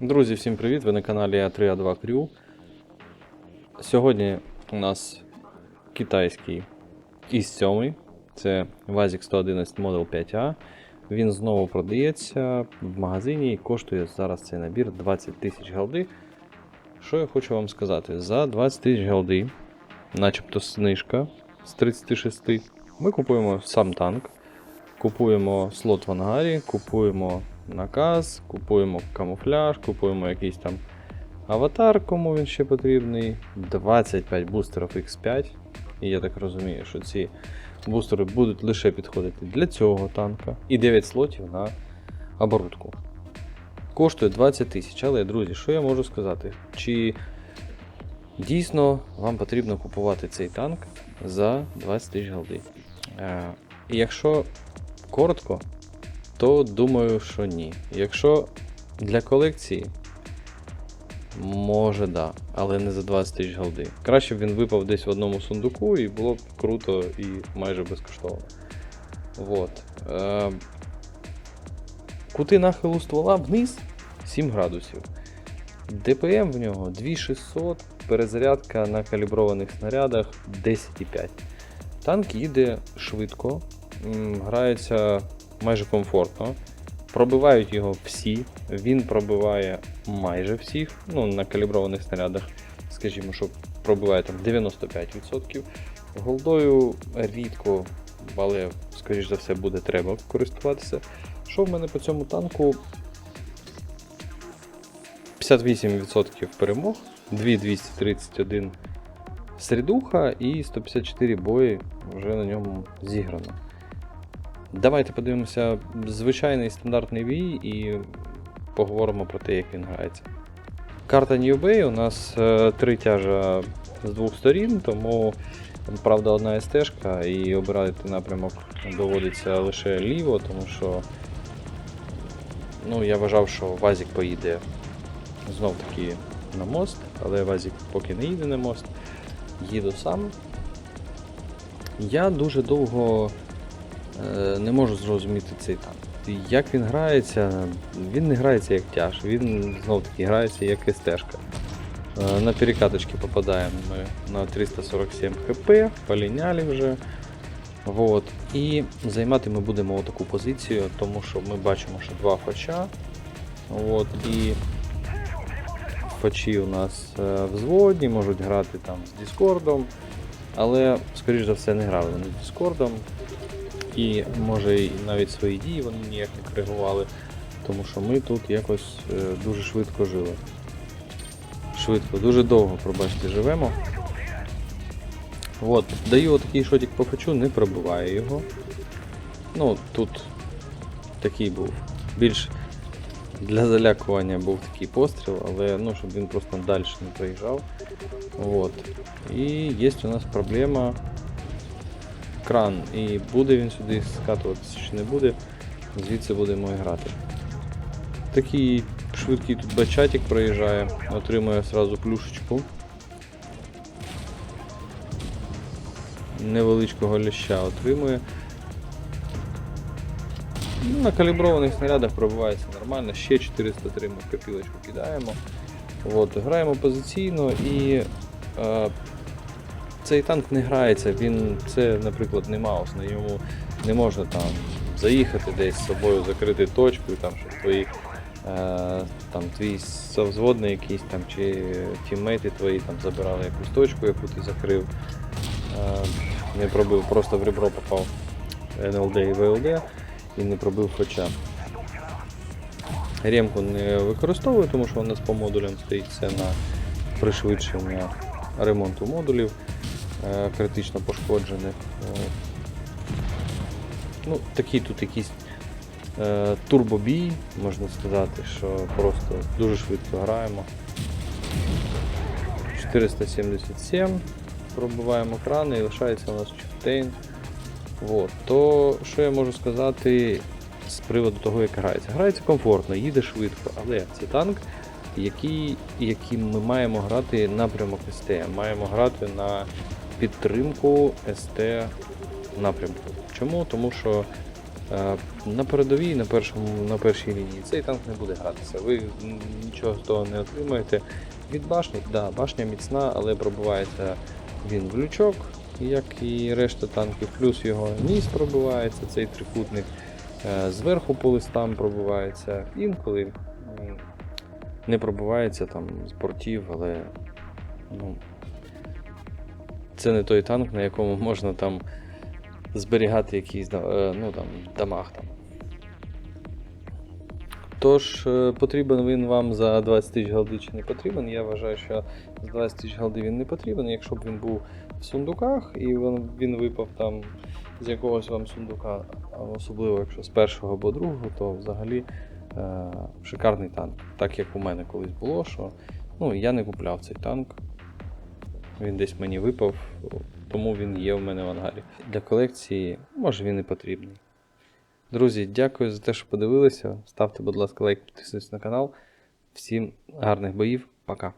Друзі, всім привіт! Ви на каналі А3А2 Крю. Сьогодні у нас китайський ІС-7. Це Vazik 111 Model 5A. Він знову продається в магазині і коштує зараз цей набір 20 тисяч голди. Що я хочу вам сказати? За 20 тисяч голди, начебто знижка з 36, ми купуємо сам танк, купуємо слот в ангарі, купуємо наказ, купуємо камуфляж, купуємо якийсь там аватар, кому він ще потрібний, 25 бустерів X5. І я так розумію, що ці бустери будуть лише підходити для цього танка. І 9 слотів на оборудку. Коштує 20 тисяч, але, друзі, що я можу сказати? Чи дійсно вам потрібно купувати цей танк за 20 тисяч голди? Е, якщо коротко, то думаю, що ні. Якщо для колекції, може да, але не за 20 тисяч голди. Краще б він випав десь в одному сундуку і було б круто і майже безкоштовно. Вот. Е, кути нахилу ствола вниз 7 градусів. ДПМ в нього 2600, перезарядка на каліброваних снарядах 10,5. Танк їде швидко, грається майже комфортно. Пробивають його всі. Він пробиває майже всіх. Ну, на каліброваних снарядах, скажімо, що пробиває там 95%. Голдою рідко, але, скоріш за все, буде треба користуватися. Що в мене по цьому танку? 58% перемог, 2231 середуха і 154 бої вже на ньому зіграно. Давайте подивимося звичайний стандартний бій і поговоримо про те, як він грається. Карта New Bay у нас е, три тяжа з двох сторін, тому правда одна СТ-шка і обирати напрямок доводиться лише ліво, тому що ну, я вважав, що Вазік поїде знов таки на мост, але Вазік поки не їде на мост, їду сам. Я дуже довго не можу зрозуміти цей танк. Як він грається, він не грається як тяж, він знов таки грається як СТ-шка. Е, На перекаточки попадаємо ми на 347 хп, поліняли вже. Вот. І займати ми будемо таку позицію, тому що ми бачимо, що два фача. От, і фачі у нас е, взводні, можуть грати там з Діскордом, але, скоріш за все, не грали вони з Діскордом. І може і навіть свої дії вони ніяк не коригували, тому що ми тут якось е, дуже швидко жили. Швидко, дуже довго, пробачте, живемо. От, даю отакий шотик по не пробиваю його. Ну, тут такий був. Більш для залякування був такий постріл, але ну, щоб він просто далі не проїжджав. От. І є у нас проблема кран. І буде він сюди скатуватися чи не буде, звідси будемо грати. Такий швидкий тут бачатик проїжджає, отримує одразу плюшечку. Невеличкого ляща отримує. Ну, На каліброваних снарядах пробивається нормально, ще 403 ми копілочку кидаємо. От, граємо позиційно і е, цей танк не грається, він це, наприклад, не маус, на ньому не можна там заїхати десь з собою, закрити точку, там, щоб твої е, там, твій совзводний якийсь там, чи тіммейти твої там забирали якусь точку, яку ти закрив. Е, не пробив, просто в ребро попав НЛД і ВЛД і не пробив хоча. Ремку не використовую, тому що у нас по модулям стоїть це на пришвидшення ремонту модулів критично пошкоджених. Е, Ну, такий тут якийсь е, турбобій, можна сказати, що просто дуже швидко граємо. 477 пробиваємо крани і лишається у нас чифтейн. Вот. То що я можу сказати з приводу того, як грається? Грається комфортно, їде швидко, але це танк, який, яким ми маємо грати напрямок СТ. Маємо грати на підтримку СТ напрямку. Чому? Тому що Е, На передовій, на, першому, на першій лінії цей танк не буде гратися. Ви нічого з того не отримаєте. Від башні, да, башня міцна, але пробивається він в лючок, як і решта танків, плюс його ніс пробивається, цей трикутник. Е, Зверху по листам пробивається. Інколи не пробивається там з бортів, але ну, це не той танк, на якому можна там зберігати якийсь е, ну, там, дамаг. Там. Тож, е, потрібен він вам за 20 тисяч голди чи не потрібен. Я вважаю, що за 20 тисяч голди він не потрібен. Якщо б він був в сундуках і він випав там з якогось вам сундука, особливо якщо з першого або другого, то взагалі е, шикарний танк. Так як у мене колись було, що ну, я не купляв цей танк. Він десь мені випав, тому він є в мене в ангарі. Для колекції, може він і потрібний. Друзі, дякую за те, що подивилися. Ставте, будь ласка, лайк, підписуйтесь на канал. Всім гарних боїв. Пока.